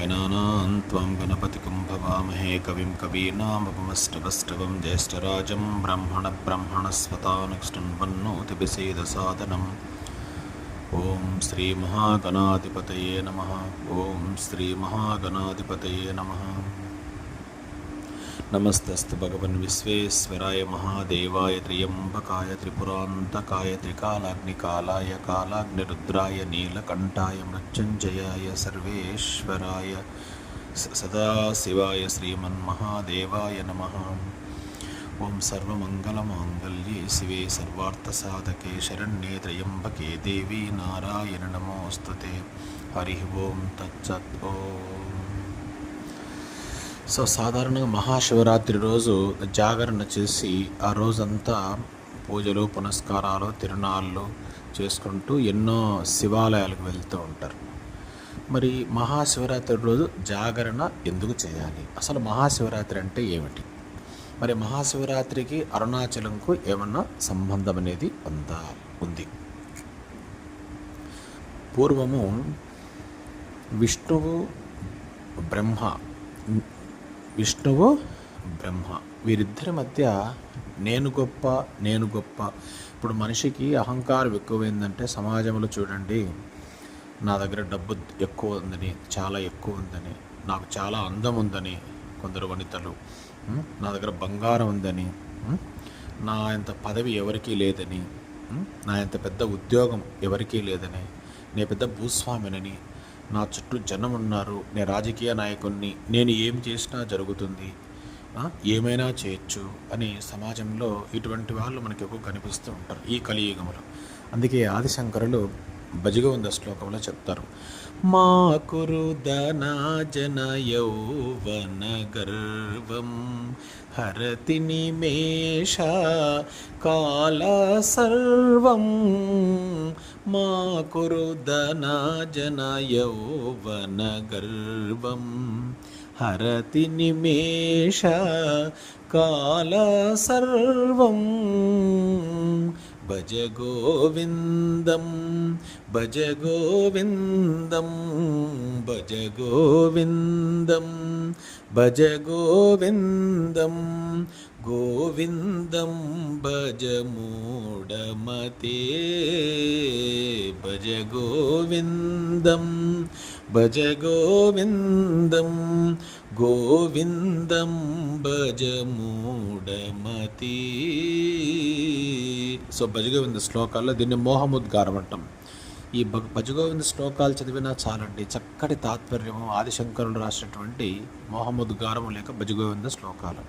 गणानां त्वां गणपतिं भवामहे कविं कवीनामपमष्टवष्टवं ज्येष्ठराजं ब्रह्मणब्रह्मणस्वतानक्ष्टन्वन्नोतिभिसेदसादनम् ॐ श्रीमहागणाधिपतये नमः ॐ श्रीमहागणाधिपतये नमः नमस्तस्तु भगवन् विश्वेश्वराय महादेवाय त्र्यम्बकाय त्रिपुरान्तकाय त्रिकालाग्निकालाय कालाग्निरुद्राय नीलकण्ठाय मृत्युञ्जयाय सर्वेश्वराय स- सदाशिवाय श्रीमन्महादेवाय नमः ॐ सर्वमङ्गलमाङ्गल्ये शिवे सर्वार्थसाधके शरण्ये त्र्यम्बके देवी नारायण नमोऽस्तु ते हरिः ओं तत्सत् ఓం సో సాధారణంగా మహాశివరాత్రి రోజు జాగరణ చేసి ఆ రోజంతా పూజలు పునస్కారాలు తిరునాళ్ళు చేసుకుంటూ ఎన్నో శివాలయాలకు వెళ్తూ ఉంటారు. మరి మహాశివరాత్రి రోజు జాగరణ ఎందుకు చేయాలి? అసలు మహాశివరాత్రి అంటే ఏమిటి? మరి మహాశివరాత్రికి అరుణాచలంకు ఏమన్నా సంబంధం అనేది ఉందా? ఉంది. పూర్వము విష్ణువు బ్రహ్మ విష్ణువు బ్రహ్మ. వీరిద్దరి మధ్య నేను గొప్ప నేను గొప్ప. ఇప్పుడు మనిషికి అహంకారం ఎక్కువైందంటే సమాజంలో చూడండి నా దగ్గర డబ్బు ఎక్కువ ఉందని చాలా ఎక్కువ ఉందని నాకు చాలా అందం ఉందని కొందరు వనితలు నా దగ్గర బంగారం ఉందని నా ఇంత పదవి ఎవరికీ లేదని నా ఇంత పెద్ద ఉద్యోగం ఎవరికీ లేదని నేను పెద్ద భూస్వామినని నా చుట్టూ జనం ఉన్నారు నేను రాజకీయ నాయకుణ్ణి. నేను ఏం చేసినా జరుగుతుంది. ఏమైనా చేయొచ్చు అని సమాజంలో ఇటువంటి వాళ్ళు మనకి ఎక్కువ కనిపిస్తూ ఉంటారు ఈ కలియుగంలో. అందుకే ఆదిశంకరులు భజగవంద శ్లోకంలో చెప్తారు. మా కురు ధనాజన యౌవన గర్వం హరతి నిమేష కాల సర్వం మా కురు ధనాజన యౌవన గర్వం హరతి నిమేష కాల సర్వం భజ గోవిందం భజ గోవిందం భజ గోవిందం గోవిందం గోవిందం భజ మూఢమతే గోవిందం భజ గోవిందం గోవిందం సో భజగోవింద శ్లోకాల్లో దీన్ని మోహముద్గారం అంటాం ఈ భగ భజగోవింద శ్లోకాలు చదివినా చాలండి చక్కటి తాత్పర్యము ఆదిశంకరుడు రాసినటువంటి మోహముద్గారము లేక భజగోవింద శ్లోకాలు.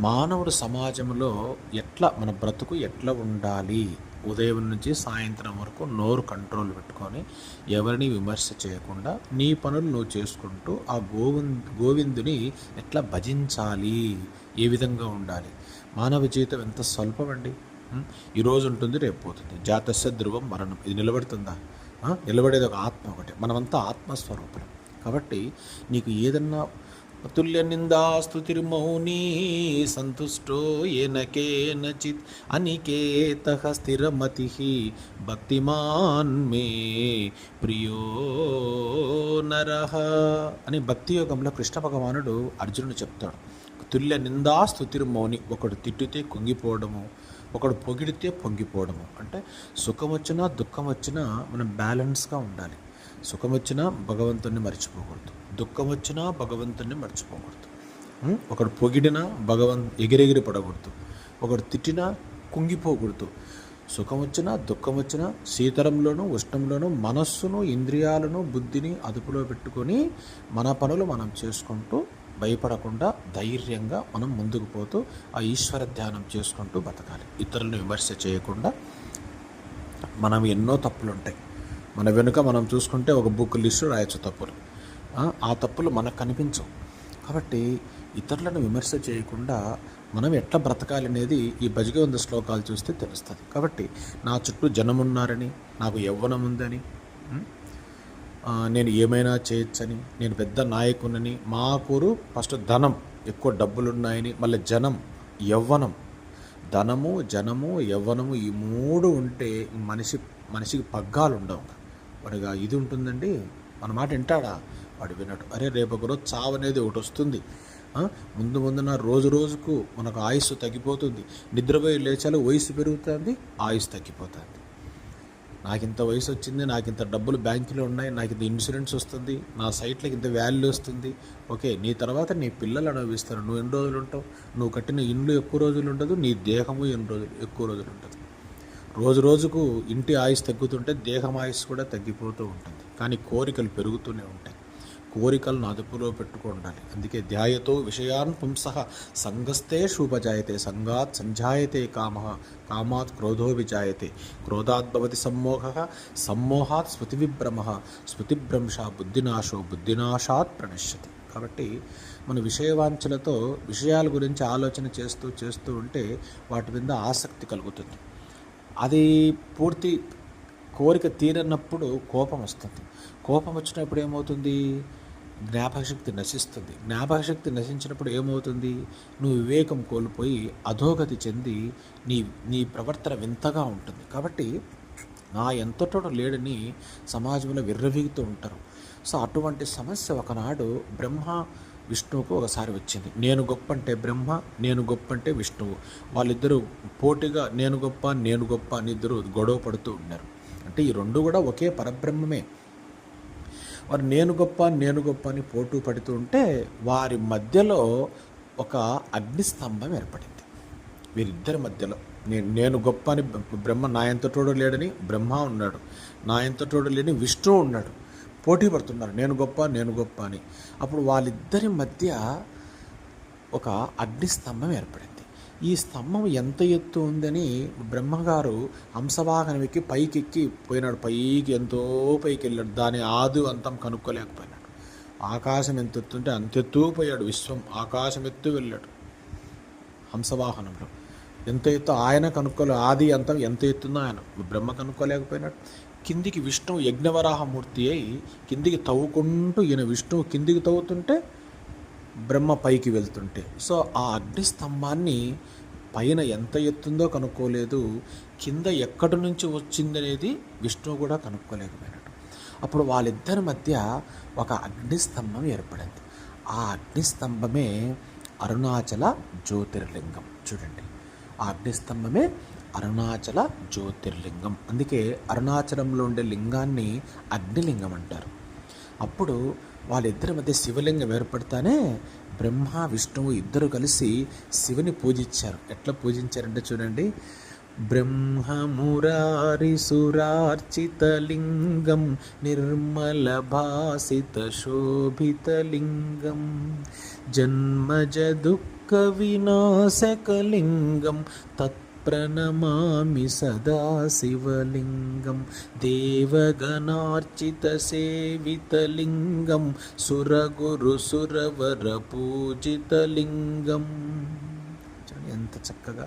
మానవుడు సమాజంలో ఎట్లా మన బ్రతుకు ఎట్లా ఉండాలి? ఉదయం నుంచి సాయంత్రం వరకు నోరు కంట్రోల్ పెట్టుకొని ఎవరిని విమర్శ చేయకుండా నీ పనులు నువ్వు చేసుకుంటూ ఆ గోవింద్ గోవిందుని ఎట్లా భజించాలి? ఏ విధంగా ఉండాలి? మానవ జీవితం ఎంత స్వల్పమండి ఈరోజు ఈ రోజు ఉంటుంది రేపు పోతుంది. జాతస్య ధ్రువం మరణం. ఇది నిలబడుతుందా? నిలబడేది ఒక ఆత్మ ఒకటి. మనమంతా ఆత్మస్వరూపులం. కాబట్టి నీకు ఏదన్నా తుల్య నిందాస్తుతిర్మౌనీ సంతుష్టో ఏన కేనచిత్ అనికేత స్థిరమతి భక్తిమాన్ మే ప్రియో నరహ అని భక్తి యోగంలో కృష్ణ భగవానుడు అర్జునుడు చెప్తాడు. తుల్య నిందాస్తుతిర్మౌని ఒకడు తిట్టితే కుంగిపోవడము ఒకడు పొగిడితే పొంగిపోవడము. అంటే సుఖం వచ్చినా దుఃఖం వచ్చినా మనం బ్యాలెన్స్గా ఉండాలి. సుఖం వచ్చినా భగవంతుణ్ణి మర్చిపోకూడదు. దుఃఖం వచ్చినా భగవంతుణ్ణి మర్చిపోకూడదు. ఒకడు పొగిడినా భగవంత్ ఎగిరెగిరి పడకూడదు. ఒకడు తిట్టినా కుంగిపోకూడదు. సుఖం వచ్చినా దుఃఖం వచ్చినా శీతలంలోనూ ఉష్ణంలోనూ మనస్సును ఇంద్రియాలను బుద్ధిని అదుపులో పెట్టుకొని మన పనులు మనం చేసుకుంటూ భయపడకుండా ధైర్యంగా మనం ముందుకు పోతూ ఆ ఈశ్వర ధ్యానం చేసుకుంటూ బతకాలి. ఇతరులను విమర్శ చేయకుండా మనం ఎన్నో తప్పులు ఉంటాయి మన వెనుక మనం చూసుకుంటే ఒక బుక్ లిస్టు రాయొచ్చు తప్పులు. ఆ, తప్పులు మనకు కనిపించవు. కాబట్టి ఇతరులను విమర్శ చేయకుండా మనం ఎట్లా బ్రతకాలి అనేది ఈ ఉంది శ్లోకాలు చూస్తే తెలుస్తుంది. కాబట్టి నా చుట్టూ జనమున్నారని నాకు యవ్వనం ఉందని నేను ఏమైనా చేయొచ్చని నేను పెద్ద నాయకునని మా కూరు ఫస్ట్ ధనం ఎక్కువ డబ్బులున్నాయని మళ్ళీ జనం యవ్వనం ధనము జనము యవ్వనము ఈ మూడు ఉంటే మనిషి మనిషికి పగ్గాలు ఉండవు వాడిగా ఇది ఉంటుందండి. మన మాట వింటాడా? వాడు వినడు. అరే రేపు ఒక రోజు చావు అనేది ఒకటి వస్తుంది. ముందు ముందున రోజు రోజుకు మనకు ఆయుస్సు తగ్గిపోతుంది. నిద్రపోయి లేచాలో వయసు పెరుగుతుంది ఆయుస్సు తగ్గిపోతుంది. నాకు ఇంత వయసు వచ్చింది నాకు ఇంత డబ్బులు బ్యాంకులో ఉన్నాయి నాకు ఇంత ఇన్సూరెన్స్ వస్తుంది నా సైట్లకు ఇంత వాల్యూ వస్తుంది. ఓకే నీ తర్వాత నీ పిల్లలు అనుభవిస్తారు. నువ్వు ఎన్ని రోజులు ఉంటావు? నువ్వు కట్టిన ఇండ్లు ఎక్కువ రోజులు ఉండదు నీ దేహము ఎన్ని రోజులు ఎక్కువ రోజులు ఉంటుంది రోజు రోజుకు ఇంటి ఆయుష్ తగ్గుతుంటే దేహం ఆయుష్ కూడా తగ్గిపోతూ ఉంటుంది. కానీ కోరికలు పెరుగుతూనే ఉంటాయి. కోరికలను అదుపులో పెట్టుకోండాలి అందుకే ధ్యాయతో విషయాన్ పుంస సంగస్తే శుభజాయతే సంగాత్ సంజాయతే కామ కామాత్ క్రోధో విజాయతే క్రోధాద్భవతి సమ్మోహ సమ్మోహాత్ స్మృతివిభ్రమ స్మృతిభ్రంశ బుద్ధినాశో బుద్ధినాశాత్ ప్రణశ్యతి. కాబట్టి మన విషయవాంఛలతో విషయాల గురించి ఆలోచన చేస్తూ చేస్తూ ఉంటే వాటి మీద ఆసక్తి కలుగుతుంది. అది పూర్తి కోరిక తీరనప్పుడు కోపం వస్తుంది. కోపం వచ్చినప్పుడు ఏమవుతుంది? జ్ఞాపకశక్తి నశిస్తుంది. జ్ఞాపకశక్తి నశించినప్పుడు ఏమవుతుంది? నువ్వు వివేకం కోల్పోయి అధోగతి చెంది నీ నీ ప్రవర్తన వింతగా ఉంటుంది. కాబట్టి నా ఎంతటోడు లేడని సమాజంలో విర్రవీగుతూ ఉంటారు. సో అటువంటి సమస్య ఒకనాడు బ్రహ్మ విష్ణువుకు ఒకసారి వచ్చింది. నేను గొప్ప అంటే బ్రహ్మ నేను గొప్ప అంటే విష్ణువు. వాళ్ళిద్దరూ పోటీగా నేను గొప్ప నేను గొప్ప అని ఇద్దరు గొడవ పడుతూ ఉన్నారు. అంటే ఈ రెండు కూడా ఒకే పరబ్రహ్మమే. వారు నేను గొప్ప నేను గొప్ప అని పోటు పడుతూ ఉంటే వారి మధ్యలో ఒక అగ్నిస్తంభం ఏర్పడింది. వీరిద్దరి మధ్యలో. నేను నేను గొప్ప అని బ్రహ్మ నాయంతటోడు లేడని బ్రహ్మ ఉన్నాడు. నాయంతటోడు లేని విష్ణువు ఉన్నాడు. పోటీ పడుతున్నారు నేను గొప్ప నేను గొప్ప అని. అప్పుడు వాళ్ళిద్దరి మధ్య ఒక అగ్నిస్తంభం ఏర్పడింది. ఈ స్తంభం ఎంత ఎత్తు ఉందని బ్రహ్మగారు హంసవాహనం ఎక్కి పోయినాడు. పైకి ఎంతో పైకి వెళ్ళాడు దాని ఆదు అంతం కనుక్కోలేకపోయినాడు. ఆకాశం ఎంత ఎత్తుంటే అంత ఎత్తు పోయాడు విశ్వం. ఆకాశం ఎత్తు వెళ్ళాడు హంసవాహనంలో. ఎంత ఎత్తు ఆయన కనుక్కోలే ఆది అంతం ఎంత ఎత్తుందో ఆయన. బ్రహ్మ కనుక్కోలేకపోయినాడు. కిందికి విష్ణువు యజ్ఞవరాహమూర్తి అయి కిందికి తవ్వుకుంటూ ఈయన విష్ణువు కిందికి తవ్వుతుంటే బ్రహ్మ పైకి వెళ్తుంటే. సో ఆ అగ్ని స్తంభాన్ని పైన ఎంత ఎత్తుందో కనుక్కోలేదు. కింద ఎక్కడి నుంచి వచ్చిందనేది విష్ణువు కూడా కనుక్కోలేకపోయినాడు. అప్పుడు వాళ్ళిద్దరి మధ్య ఒక అగ్నిస్తంభం ఏర్పడింది. ఆ అగ్నిస్తంభమే అరుణాచల జ్యోతిర్లింగం. చూడండి. అగ్నిస్తంభమే అరుణాచల జ్యోతిర్లింగం. అందుకే అరుణాచలంలో ఉండే లింగాన్ని అగ్నిలింగం అంటారు. అప్పుడు వాళ్ళిద్దరి మధ్య శివలింగం ఏర్పడతానే బ్రహ్మ విష్ణువు ఇద్దరు కలిసి శివుని పూజించారు. ఎట్లా పూజించారంటే చూడండి. బ్రహ్మమురారిసురార్చితలింగం నిర్మల భాసిత శోభితలింగం జన్మజ దుఃఖ వినాశకలింగం తత్ప్రణమామి సదాశివలింగం సదా శివలింగం దేవగణార్చిత సేవితలింగం సురగురు సురవర పూజితలింగం ఎంత చక్కగా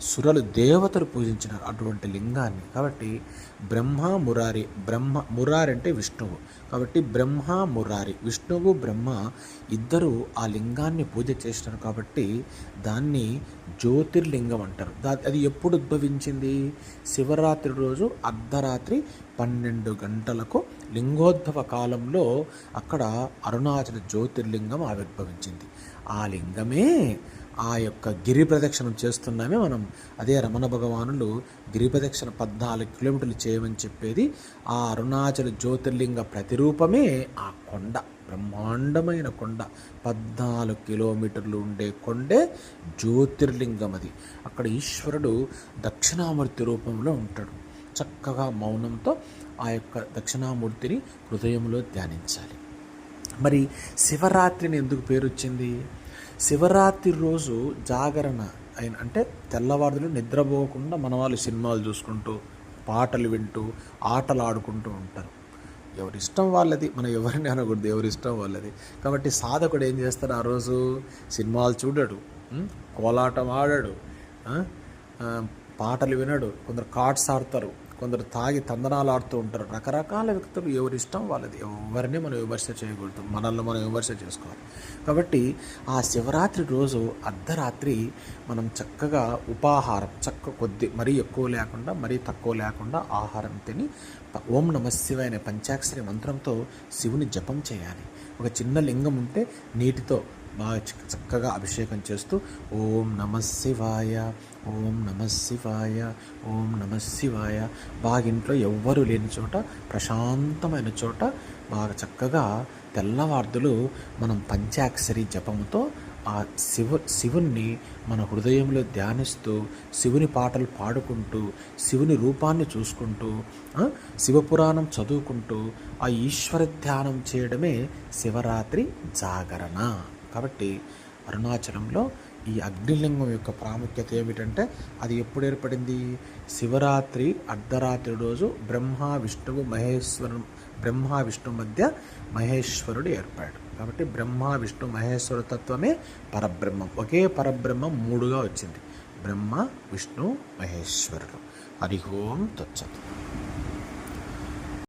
సురలు దేవతలు పూజించినారు అటువంటి లింగాన్ని. కాబట్టి బ్రహ్మ మురారి బ్రహ్మ మురారి అంటే విష్ణువు. కాబట్టి బ్రహ్మ మురారి విష్ణువు బ్రహ్మ ఇద్దరు ఆ లింగాన్ని పూజ చేసినారు. కాబట్టి దాన్ని జ్యోతిర్లింగం అంటారు. దా అది ఎప్పుడు ఉద్భవించింది? శివరాత్రి రోజు అర్ధరాత్రి పన్నెండు గంటలకు లింగోద్భవ కాలంలో అక్కడ అరుణాచల జ్యోతిర్లింగం ఆవిర్భవించింది. ఆ లింగమే ఆ యొక్క గిరి ప్రదక్షిణం చేస్తున్నామే మనం. అదే రమణ భగవానులు గిరి ప్రదక్షిణ పద్నాలుగు కిలోమీటర్లు చేయమని చెప్పేది. ఆ అరుణాచల జ్యోతిర్లింగ ప్రతిరూపమే ఆ కొండ. బ్రహ్మాండమైన కొండ. పద్నాలుగు కిలోమీటర్లు ఉండే కొండే జ్యోతిర్లింగం అది. అక్కడ ఈశ్వరుడు దక్షిణామూర్తి రూపంలో ఉంటాడు. చక్కగా మౌనంతో ఆ యొక్క దక్షిణామూర్తిని హృదయంలో ధ్యానించాలి. మరి శివరాత్రిని ఎందుకు పేరు వచ్చింది శివరాత్రి రోజు జాగరణ అయిన అంటే తెల్లవారులు నిద్రపోకుండా మన వాళ్ళు సినిమాలు చూసుకుంటూ పాటలు వింటూ ఆటలు ఆడుకుంటూ ఉంటారు. ఎవరి ఇష్టం వాళ్ళది మనం ఎవరిని అనకూడదు ఎవరి ఇష్టం వాళ్ళది. కాబట్టి సాధకుడు ఏం చేస్తాడు ఆ రోజు? సినిమాలు చూడడు కోలాటం ఆడాడు పాటలు వినడు కొందరు కార్డ్స్ ఆడతారు. కొందరు తాగి తందనాలు ఆడుతూ ఉంటారు. రకరకాల వ్యక్తులు ఎవరి ఇష్టం వాళ్ళది. ఎవరిని మనం విమర్శ చేయకూడదు. మనల్ని మనం విమర్శ చేసుకోవాలి. కాబట్టి ఆ శివరాత్రి రోజు అర్ధరాత్రి మనం చక్కగా ఉపాహారం చక్క కొద్ది మరీ ఎక్కువ లేకుండా మరీ తక్కువ లేకుండా ఆహారం తిని ఓం నమ శివాయ అనే పంచాక్షరి మంత్రంతో శివుని జపం చేయాలి. ఒక చిన్న లింగం ఉంటే నీటితో బాగా చక్క- చక్కగా అభిషేకం చేస్తూ ఓం నమ శివాయ ఓం నమ శివాయ ఓం నమ శివాయ. బాగా ఇంట్లో ఎవ్వరూ లేని చోట ప్రశాంతమైన చోట బాగా చక్కగా తెల్లవార్దులు మనం పంచాక్షరి జపముతో ఆ శివ శివుణ్ణి మన హృదయంలో ధ్యానిస్తూ శివుని పాటలు పాడుకుంటూ శివుని రూపాన్ని చూసుకుంటూ శివపురాణం చదువుకుంటూ ఆ ఈశ్వర ధ్యానం చేయడమే శివరాత్రి జాగరణ. కాబట్టి అరుణాచలంలో ఈ అగ్నిలింగం యొక్క ప్రాముఖ్యత ఏమిటంటే అది ఎప్పుడు ఏర్పడింది? శివరాత్రి అర్ధరాత్రి రోజు బ్రహ్మ విష్ణువు మహేశ్వరం బ్రహ్మ విష్ణు మధ్య మహేశ్వరుడు ఏర్పాడు. కాబట్టి బ్రహ్మ విష్ణు మహేశ్వర తత్వమే పరబ్రహ్మం. ఒకే పరబ్రహ్మం మూడుగా వచ్చింది. బ్రహ్మ విష్ణు మహేశ్వరుడు. హరి ఓం